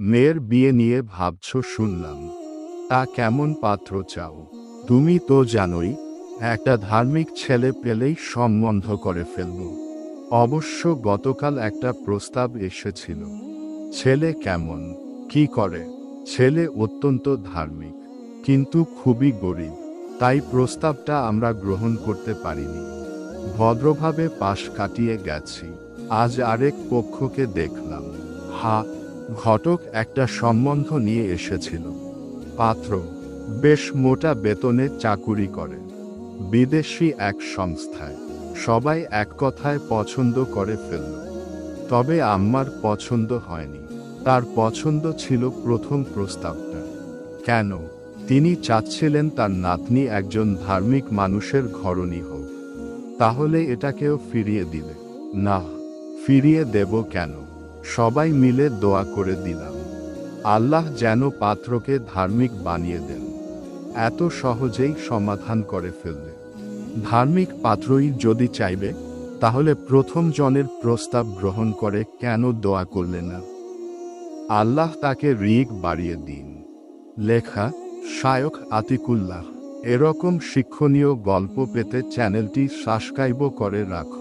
মেয়ের বিয়ে নিয়ে ভাবছ শুনলাম। তা কেমন পাত্র চাও? তুমি তো জানোই, একটা ধার্মিক ছেলে পেলেই সম্বন্ধ করে ফেলব। অবশ্য গতকাল একটা প্রস্তাব এসেছিল। ছেলে কেমন? কি করে? ছেলে অত্যন্ত ধার্মিক, কিন্তু খুবই গরিব, তাই প্রস্তাবটা আমরা গ্রহণ করতে পারিনি। ভদ্রভাবে পাশ কাটিয়ে গেছি। আজ আরেক পক্ষকে দেখলাম। হা ঘটক একটা সম্বন্ধ নিয়ে এসেছিল। পাত্র বেশ মোটা বেতনে চাকুরি করে। বিদেশি এক সংস্থায়। সবাই এক কথায় পছন্দ করে ফেলল। তবে আম্মার পছন্দ হয়নি। তার পছন্দ ছিল প্রথম প্রস্তাবটা। কেন? তিনি চাচ্ছিলেন তার নাতনি একজন ধার্মিক মানুষের ঘরণী হোক। তাহলে এটাকেও ফিরিয়ে দিলে। না ফিরিয়ে দেব কেন? সবাই মিলে দোয়া করে দিলাম। আল্লাহ যেন পাত্রকে ধার্মিক বানিয়ে দেন। এত সহজেই সমাধান করে ফেললে। ধার্মিক পাত্রই যদি চাইবে, তাহলে প্রথম জনের প্রস্তাব গ্রহণ করে কেন দোয়া করলে না? আল্লাহ তাকে রিক বাড়িয়ে দিন। লেখা শায়ক আতিকুল্লাহ, এরকম শিক্ষণীয় গল্প পেতে চ্যানেলটি সাবস্ক্রাইব করে রাখুন।